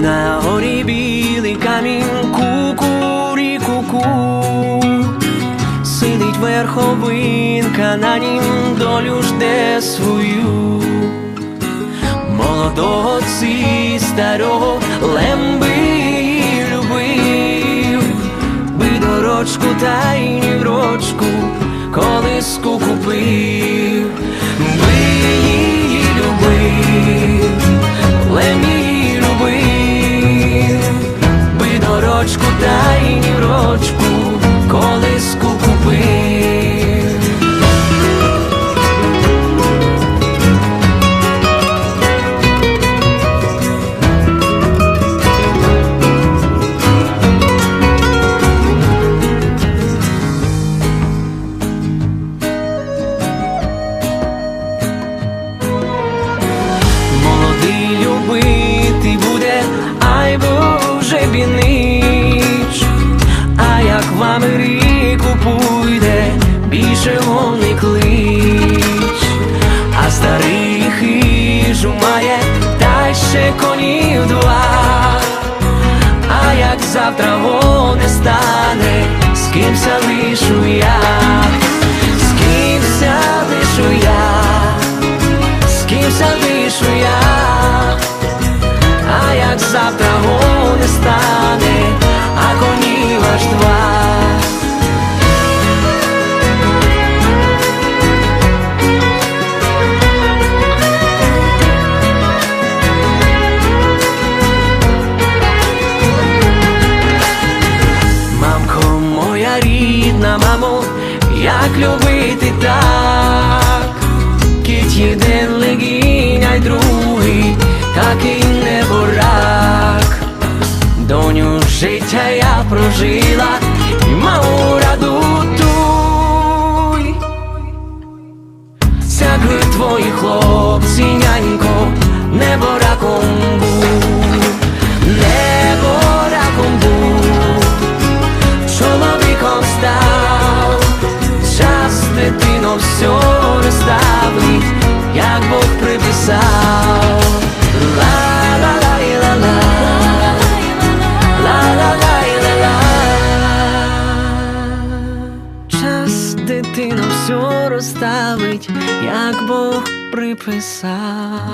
На горі білий камінь кукуріку ку. Сидить верховинка, на нім долю жде свою, молодого ці старого лемби любив, би дорочку та й ні рочку колиску купив. Би дай та й не клич, а старий хижу має, та ще конів два. А як завтра вони стане, з ким ся лишу я, з ким ся лишу я як любити так, Кить один легінь, й другий, такий неборак. Доню життя я прожила і мав раду туй. Сягли твої хлопці, нянько, небораком дитино все розставить, як Бог приписав. Час дитино все розставить, як Бог приписав.